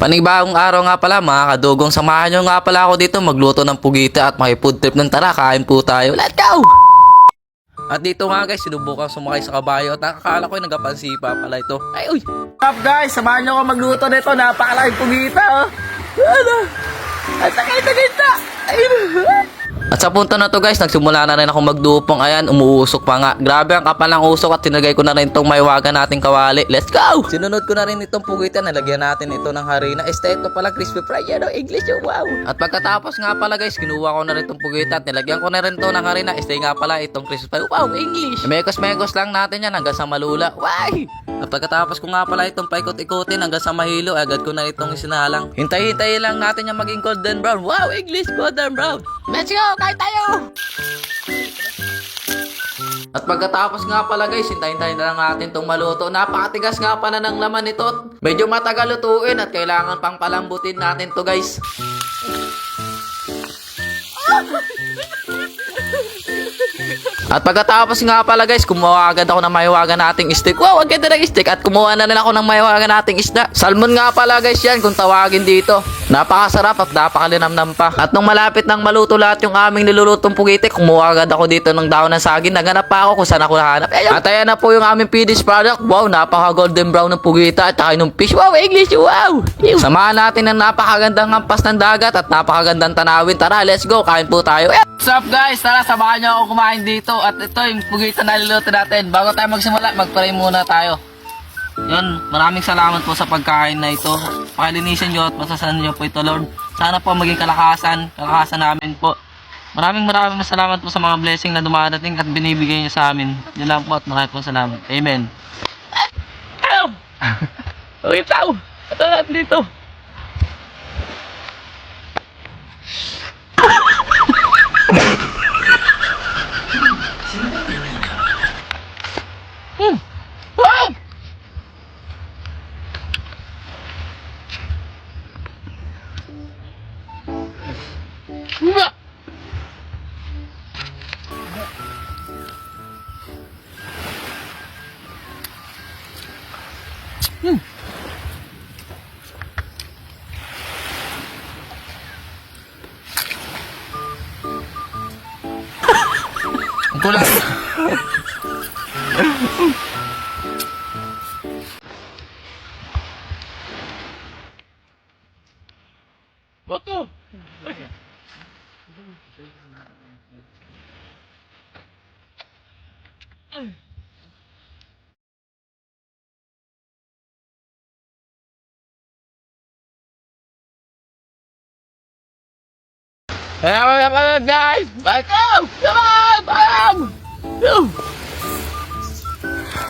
Panibagong araw nga pala mga kadugong samahan nyo nga pala ako dito magluto ng pugita at makifood trip ng tara kain po tayo. Let's go! At dito nga guys, sinubukan sumakay sa kabayo at nakakala ko yung nagapansipa pala ito. Ay uy! Up guys? Samahan nyo ako magluto nito. Napakalaking pugita oh. Ano? At sakit na kita. Ayun. At sa punto na to guys, nagsimula na rin ako magdupong. Ayan, umuusok pa nga. Grabe ang kapal ng usok at tinagay ko na rin itong maywagan nating kawali. Let's go! Sinunod ko na rin itong pugitan. Nalagyan natin ito ng harina. Este, ito pala crispy fry. Yan oh, English oh, wow! At pagkatapos nga pala guys, kinuha ko na rin itong pugitan. Nilagyan ko na rin ito ng harina. Este nga pala itong crispy fry. Wow, English! Mekos-mekos lang natin yan hanggang sa malula. Why? At pagkatapos ko nga pala itong paikot-ikutin hanggang sa mahilo, agad ko na itong isinalang. Hintay-hintay lang natin yung maging golden brown. Wow, English golden brown! Let's go! Kain tayo! At pagkatapos nga pala guys, hintayin-tayin na lang natin itong maluto. Napakatigas nga pala ng laman nito. Medyo matagal lutuin at kailangan pang palambutin natin to guys. At pagkatapos nga pala guys, kumuha agad ako ng mahiwagan nating steak. Wow, ang ganda ng steak. At kumuha na rin ako ng mahiwagan nating isda. Salmon nga pala guys yan kung tawagin dito. Napakasarap at napakalinamnam pa. At nung malapit nang maluto lahat yung aming nilulutong pugite, kumuha agad ako dito ng daon ng saging. Naganap pa ako kung saan ako nahanap. Ayun. At ayan na po yung aming finished product. Wow, napaka golden brown ng pugita at saka yung fish. Wow, English. Wow. Ew. Samahan natin ng napakagandang hampas ng dagat at napakagandang tanawin. Tara, let's go. Kain po tayo. What's up guys? Tara, samahan nyo ako kumain dito. At ito yung pugita na niluluto natin. Bago tayo magsimula, mag-pray muna tayo. Yun, maraming salamat po sa pagkain na ito. Pakilinisin nyo at masasan nyo po ito, Lord. Sana po maging kalakasan, kalakasan namin po. Maraming maraming salamat po sa mga blessing na dumarating at binibigay niyo sa amin. Yun lang po at maraming po salamat. Amen. okay, tao. Ito natin dito. Hmm. Ang kulang. Bato! Hey, guys!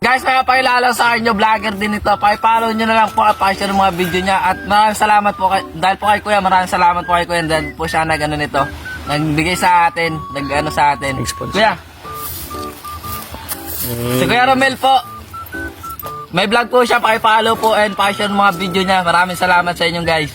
Guys, nakapakilala sa inyo, vlogger din ito. Pakipollow nyo na lang po at pakishare mga video niya. At maraming salamat po kay, dahil po kay Kuya, maraming salamat po kay Kuya dahil po siya nag ano nito. Nagbigay sa atin, nag ano sa atin. Kuya. Si Kuya Romel po. May vlog po siya, pakipollow po and pakishare mga video niya. Maraming salamat sa inyo guys.